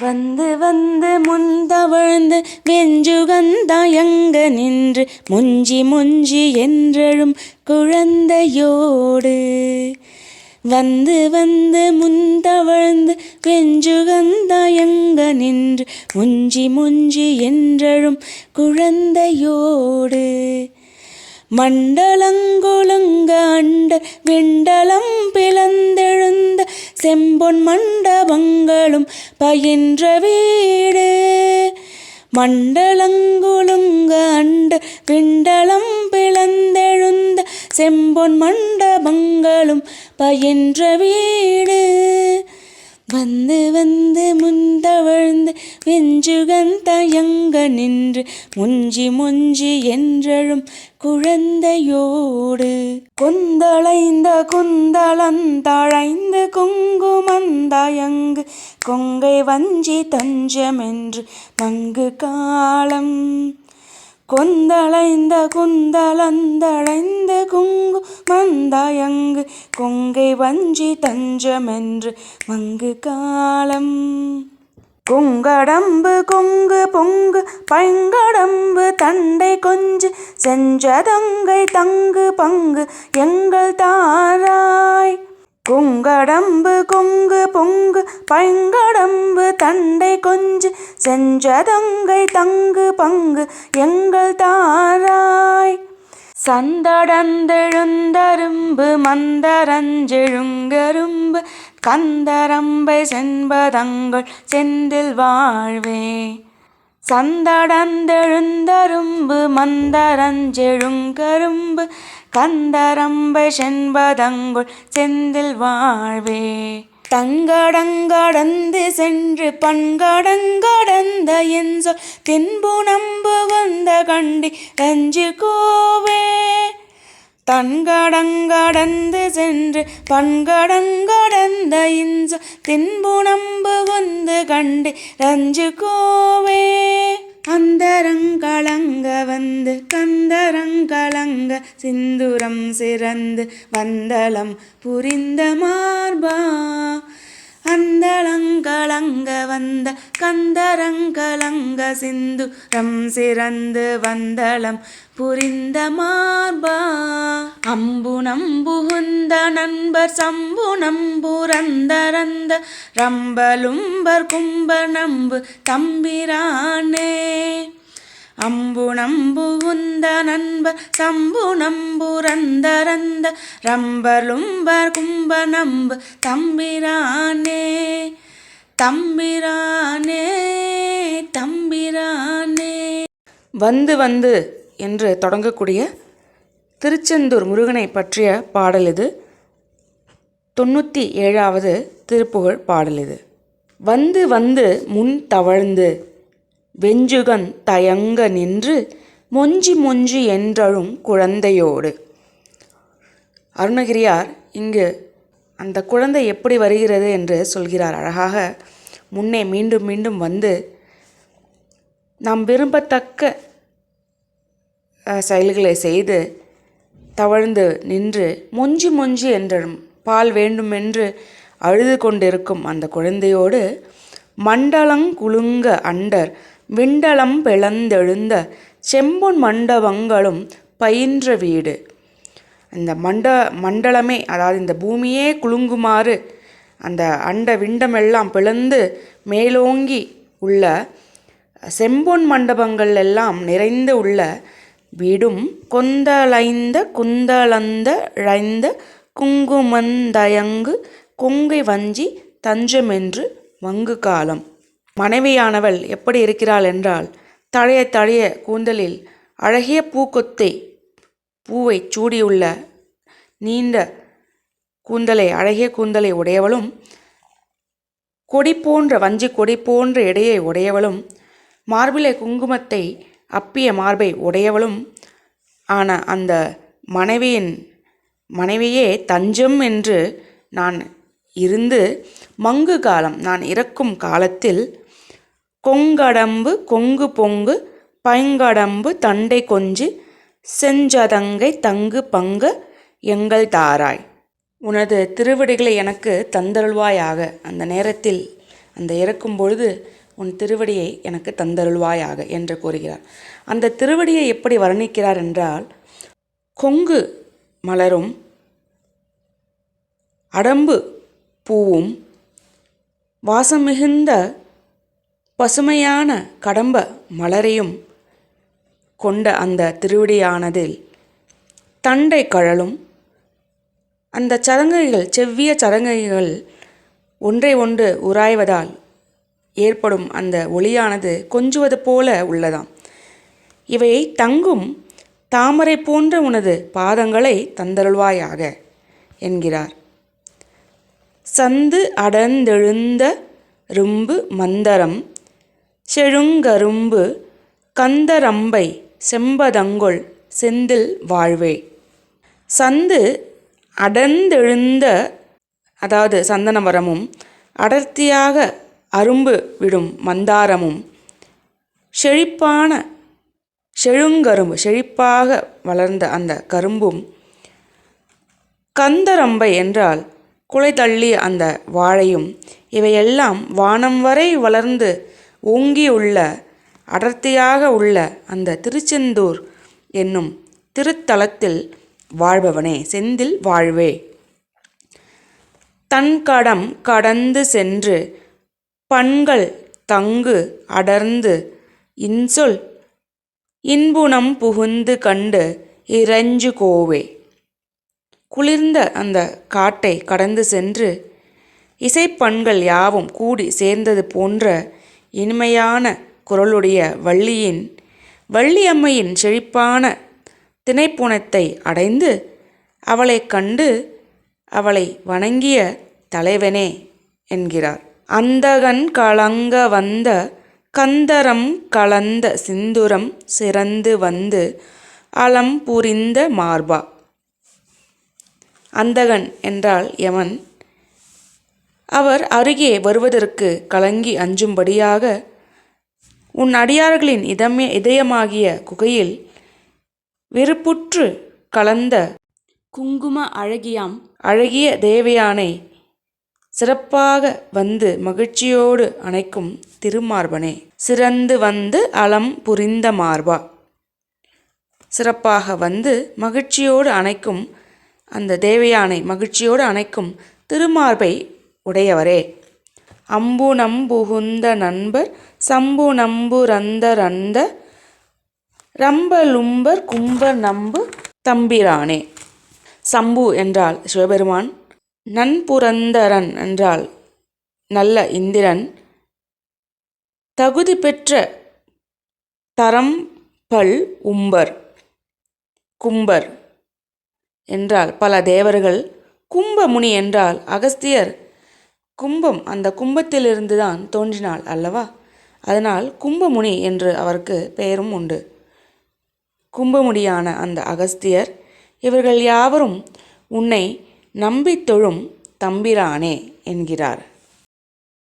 வந்து வந்து முந்தவழ்ந்து வெஞ்சுகந்தாயங்க நின்று முஞ்சி முஞ்சி என்றழும் குழந்தையோடு. வந்து வந்து முந்தவழ்ந்து வெஞ்சுகந்தாயங்க நின்று முஞ்சி முஞ்சி என்றழும் குழந்தையோடு. மண்டலங்குலுங்க அண்ட விண்டலம் பிளந்தெழுந்த செம்பொன் மண்டபங்களும் பயின்ற வீடு. மண்டலங்குலுங்க அண்ட விண்டலம் பிளந்தெழுந்த செம்பொன் மண்டபங்களும் பயின்ற வீடு. வந்து வந்து முந்தவழ்ந்து வெஞ்சுகன் தயங்க நின்று முஞ்சி முஞ்சி என்றழும் குழந்தையோடு. குந்தளைந்த குந்தளந்தழைந்து குங்குமந்தயங்கு கொங்கை வஞ்சி தஞ்சமென்று மங்கு காலம் கொந்தளைந்த குந்தளந்தளைந்த குங்கு மந்தாயங்கு கொங்கை வஞ்சி தஞ்சமென்று மங்கு காலம். குங்கடம்பு கொங்கு பொங்கு பைங்கடம்பு தண்டை கொஞ்சு செஞ்சதங்கை தங்கு பங்கு எங்கள் தாராய். குங்கடம்பு கொங்கு பொங்கு பைங்கடம்பு தண்டை கொஞ்சு செஞ்சதங்கை தங்கு பங்கு எங்கள் தாராய். சந்தடந்தெழுந்தரும்பு மந்தரஞ்செழுங்கரும்பு கந்தரம்பை செண்பதங்கள் செந்தில் வாழ்வே. சந்தடந்தெழுந்தரும்பு மந்தரஞ்செழுங்கரும்பு கந்தரம்பை செண்பதங்குள் செந்தில் வாழ்வே. தங்கடங்கடந்து சென்று பண்கடங்கடந்த என் சொல் தின்பு நம்பு வந்த கண்டி ரஞ்சு கோவே. தன்கடங்கடந்து சென்று பண்கடங்கடந்த இன்ச தென்பு நம்பு வந்து கண்டு ரஞ்சு கோவே. அந்தரங்கலங்க வந்து கந்தரங்கலங்க சிந்துரம் சிறந்து வந்தளம் புரிந்த மார்பா. அந்தளங்கலங்க வந்த கந்தரங்களங்க சிந்துரம் சிறந்து வந்தளம் புரிந்த மார்பா? அம்பு நம்புகுந்த நண்பர் சம்பு நம்புரந்தரந்த ரம்பலும்பர் கும்பர் நம்பு தம்பிரானே. அம்பு நம்புகுந்த நண்பர் சம்பு நம்புரந்தரந்த ரம்பலும்பர் கும்ப நம்பு தம்பிரானே. தம்பிரானே தம்பிரானே. வந்து வந்து என்று தொடங்கக்கூடிய திருச்செந்தூர் முருகனை பற்றிய பாடல் இது. தொண்ணூற்றி ஏழாவது திருப்புகழ் பாடல் இது. வந்து வந்து முன் தவழ்ந்து வெஞ்சுகன் தயங்க நின்று மொஞ்சி மொஞ்சி என்றழும் குழந்தையோடு. அருணகிரியார் இங்கு அந்த குழந்தை எப்படி வருகிறது என்று சொல்கிறார். அழகாக முன்னே மீண்டும் மீண்டும் வந்து நாம் விரும்பத்தக்க செயல்களை செய்து தவழ்ந்து நின்று மொஞ்சி மொஞ்சி என்றும் பால் வேண்டுமென்று அழுது கொண்டிருக்கும் அந்த குழந்தையோடு மண்டலங்குலுங்க அண்டர் விண்டலம் பிளந்தெழுந்த செம்பொன் மண்டபங்களும் பயின்ற வீடு. இந்த மண்ட மண்டலமே அதாவது இந்த பூமியே குலுங்குமாறு அந்த அண்ட விண்டமெல்லாம் பிளந்து மேலோங்கி உள்ள செம்பொன் மண்டபங்கள் எல்லாம் நிறைந்து உள்ள விடும் கொந்தளைந்த குந்தளந்த ழைந்த குங்குமந்தயங்கு கொங்கை வஞ்சி தஞ்சமென்று வங்கு காலம். மனைவியானவள் எப்படி இருக்கிறாள் என்றால் தழைய தழைய கூந்தலில் அழகிய பூக்கொத்தை பூவை சூடியுள்ள நீண்ட கூந்தலை அழகிய கூந்தலை உடையவளும் கொடி போன்ற வஞ்சி கொடி போன்ற இடையை உடையவளும் மார்பிலை குங்குமத்தை அப்பிய மார்பை உடையவளும் ஆன அந்த மனைவியின் மனைவியே தஞ்சம் என்று நான் இருந்து மங்கு காலம் நான் இறக்கும் காலத்தில் கொங்கடம்பு கொங்கு பொங்கு பைங்கடம்பு தண்டை கொஞ்சு செஞ்சதங்கை தங்கு பங்கு எங்கள் தாராய். உனது திருவடிகளை எனக்கு தந்தருள்வாயாக. அந்த நேரத்தில் அந்த இறக்கும் பொழுது உன் திருவடியை எனக்கு தந்தருள்வாயாக என்று கூறுகிறார். அந்த திருவடியை எப்படி வர்ணிக்கிறார் என்றால் கொங்கு மலரும் அடம்பு பூவும் வாசம் மிகுந்த பசுமையான கடம்ப மலரையும் கொண்ட அந்த திருவடியானதில் தண்டை கழலும். அந்த சரங்கைகள் செவ்விய சரங்கைகள் ஒன்றை ஒன்று உராய்வதால் ஏற்படும் அந்த ஒளியானது கொஞ்சுவது போல உள்ளதாம். இவையை தங்கும் தாமரை போன்ற உனது பாதங்களை தந்தருள்வாயாக என்கிறார். சந்து அடர்ந்தெழுந்த ரும்பு மந்தரம் செழுங்கரும்பு கந்தரம்பை செம்பதங்கொள் செந்தில் வாழ்வே. சந்து அடர்ந்தெழுந்த அதாவது சந்தனமரமும் அடர்த்தியாக அரும்பு விடும் மந்தாரமும். செழிப்பான செழுங்கரும்பு செழிப்பாக வளர்ந்த அந்த கரும்பும் கந்தரம்பை என்றால் குலை தள்ளிய அந்த வாழையும் இவையெல்லாம் வானம் வரை வளர்ந்து ஓங்கியுள்ள அடர்த்தியாக உள்ள அந்த திருச்செந்தூர் என்னும் திருத்தலத்தில் வாழ்பவனே செந்தில் வாழ்வே. தன்கடம் கடந்து சென்று பண்கள் தங்கு அடர்ந்து இன்சொல் இன்புணம் புகுந்து கண்டு இறைஞ்சு கோவே. குளிர்ந்த அந்த காட்டை கடந்து சென்று இசைப்பண்கள் யாவும் கூடி சேர்ந்தது போன்ற இனிமையான குரலுடைய வள்ளியின் வள்ளியம்மையின் செழிப்பான திணைப்புணத்தை அடைந்து அவளைக் கண்டு அவளை வணங்கிய தலைவனே என்கிறார். அந்தகன் கலங்க வந்த கந்தரம் கலந்த சிந்துரம் சிறந்து வந்து அலம் புரிந்த மார்பா. அந்தகன் என்றால் யமன். அவர் அருகே வருவதற்கு கலங்கி அஞ்சும்படியாக உன் அடியார்களின் இதமே இதயமாகிய குகையில் விருப்புற்று கலந்த குங்கும அழகியாம் அழகிய தேவையானை சிறப்பாக வந்து மகிழ்ச்சியோடு அணைக்கும் திருமார்பனே. சிறந்து வந்து அலம் புரிந்த மார்பா. சிறப்பாக வந்து மகிழ்ச்சியோடு அணைக்கும் அந்த தேவயானை மகிழ்ச்சியோடு அணைக்கும் திருமார்பை உடையவரே. அம்பு நம்புகுந்த நண்பர் சம்பு நம்பு ரந்த ரந்த ரம்பலும்பர் கும்ப நம்பு தம்பிரானே. சம்பு என்றால் சிவபெருமான் நன்புரந்தரன் என்றால் நல்ல இந்திரன் தகுதி பெற்ற தரம் பல் உம்பர் கும்பர் என்றால் பல தேவர்கள் கும்பமுனி என்றால் அகஸ்தியர் கும்பம் அந்த கும்பத்திலிருந்து தான் தோன்றினாள் அல்லவா? அதனால் கும்பமுனி என்று அவருக்கு பெயரும் உண்டு. கும்பமுடியான அந்த அகஸ்தியர் இவர்கள் யாவரும் உன்னை நம்பித் தொழும் தம்பிரானே என்கிறார்.